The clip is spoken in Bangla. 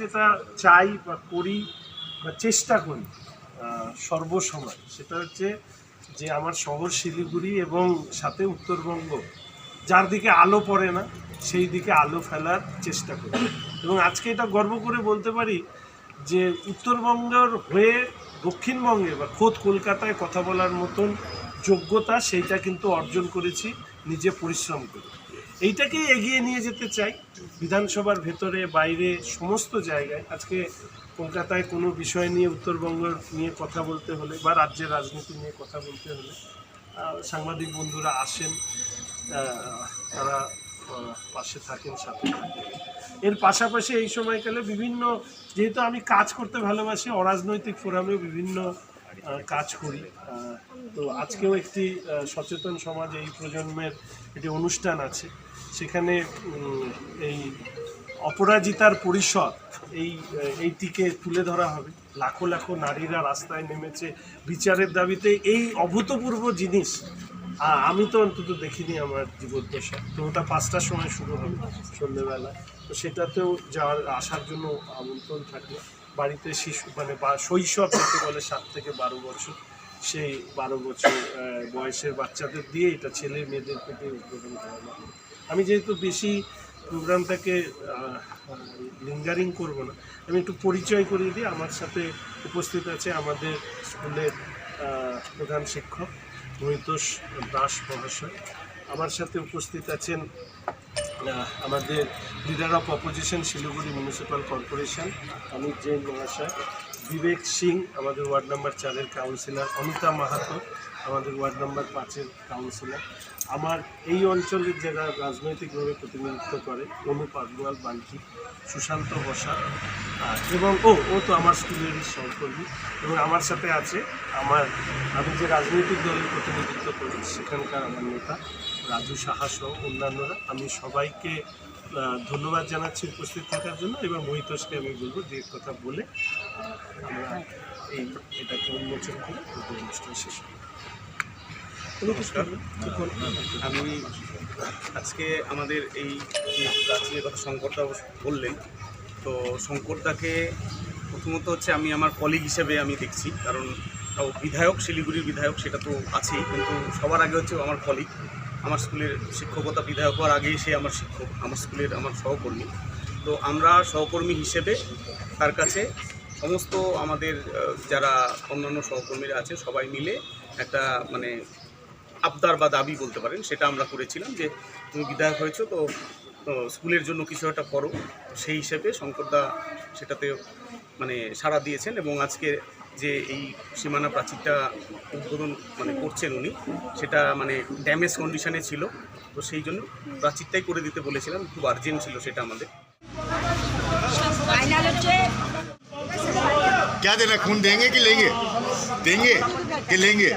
যেটা চাই বা করি বা চেষ্টা করি সর্বসময়, সেটা হচ্ছে যে আমার শহর শিলিগুড়ি এবং সাথে উত্তরবঙ্গ, যার দিকে আলো পড়ে না, সেই দিকে আলো ফেলার চেষ্টা করি। এবং আজকে এটা গর্ব করে বলতে পারি যে উত্তরবঙ্গের হয়ে দক্ষিণবঙ্গে বা খোদ কলকাতায় কথা বলার মতন যোগ্যতা সেইটা কিন্তু অর্জন করেছি, নিজে পরিশ্রম করে। এইটাকেই এগিয়ে নিয়ে যেতে চাই। বিধানসভার ভেতরে, বাইরে, সমস্ত জায়গায়। আজকে কলকাতায় কোনো বিষয় নিয়ে, উত্তরবঙ্গ নিয়ে কথা বলতে হলে বা রাজ্যের রাজনীতি নিয়ে কথা বলতে হলে সাংবাদিক বন্ধুরা আসেন তারা পাশে থাকেন, সাথে এর পাশাপাশি এই সময়কালে বিভিন্ন, যেহেতু আমি কাজ করতে ভালোবাসি, অরাজনৈতিক ফোরামে বিভিন্ন কাজ করি। তো আজকেও একটি সচেতন সমাজ এই প্রজন্মের একটি অনুষ্ঠান আছে। সেখানে এই অপরাজিতার পরিষদ এই এইটিকে তুলে ধরা হবে। লাখো লাখো নারীরা রাস্তায় নেমেছে। বিচারের দাবিতে এই অভূতপূর্ব জিনিস আমি তো অন্তত দেখিনি আমার জীবদ্দশা তো ওটা পাঁচটার সময় শুরু হবে সন্ধ্যেবেলা তো সেটাতেও যাওয়ার, আসার জন্য আমন্ত্রণ থাকল। বাড়িতে শিশু মানে শৈশব যাকে বলে সাত থেকে বারো বছর, সেই বারো বছর বয়সের বাচ্চাদের দিয়ে এটা ছেলে মেয়েদের প্রতি উদ্বোধন করানো। আমি যেহেতু বেশি প্রোগ্রামটাকে লিঙ্গারিং করব না, আমি একটু পরিচয় করিয়ে দিই। আমার সাথে উপস্থিত আছে আমাদের স্কুলের প্রধান শিক্ষক মহিতোষ দাস মহাশয়। আমার সাথে উপস্থিত আছেন আমাদের leader of opposition Siliguri municipal corporation Amit Jain মহাশয়, বিবেক সিং, আমাদের ওয়ার্ড নাম্বার চারের কাউন্সিলর অমিতা মাহাতো, আমাদের ওয়ার্ড নাম্বার পাঁচের কাউন্সিলর আমার এই অঞ্চলের যারা রাজনৈতিকভাবে প্রতিনিধিত্ব করে, অনুপ আগরওয়াল বান্টি সুশান্ত বসা এবং ও ও তো আমার স্কুলেরই সহকর্মী এবং আমার সাথে আছে আমার আমি যে রাজনৈতিক দলের প্রতিনিধিত্ব করি সেখানকার আমার নেতা রাজু সাহা সহ অন্যান্যরা। আমি সবাইকে ধন্যবাদ জানাচ্ছি উপস্থিত থাকার জন্য এবং মহিতোষকে আমি বলব যে কথা বলে আমরা এই এটাকে উন্মোচন করে অনুষ্ঠান শেষ করি। নমস্কার। আমি আজকে আমাদের এই যে প্রাচীনের কথা শঙ্করদা বললেন তো শঙ্করদাকে প্রথমত হচ্ছে আমি আমার কলিগ হিসেবে আমি দেখছি, কারণ ও বিধায়ক, শিলিগুড়ির বিধায়ক, সেটা তো আছেই, কিন্তু সবার আগে হচ্ছে আমার কলিগ আমার স্কুলের শিক্ষকতা বিধায়ক হওয়ার আগেই সে আমার শিক্ষক, আমার স্কুলের আমার সহকর্মী। তো আমরা সহকর্মী হিসেবে তার কাছে সমস্ত আমাদের যারা অন্যান্য সহকর্মীরা আছে, সবাই মিলে একটা মানে আবদার বা দাবি বলতে পারেন, সেটা আমরা করেছিলাম যে তুমি বিধায়ক হয়েছো, তো স্কুলের জন্য কিছু একটা করো সেই হিসেবে শঙ্করদা সেটাতে মানে সাড়া দিয়েছেন এবং আজকে যে এই সীমানা প্রাচীরটা উদ্বোধন মানে করছেন উনি সেটা মানে ড্যামেজ কন্ডিশনে ছিল তো সেই জন্য প্রাচীরটাই করে দিতে বলেছিলাম খুব আর্জেন্ট ছিল সেটা আমাদের ফাইনাল হচ্ছে क्या देना खून देंगे कि लेंगे देंगे कि लेंगे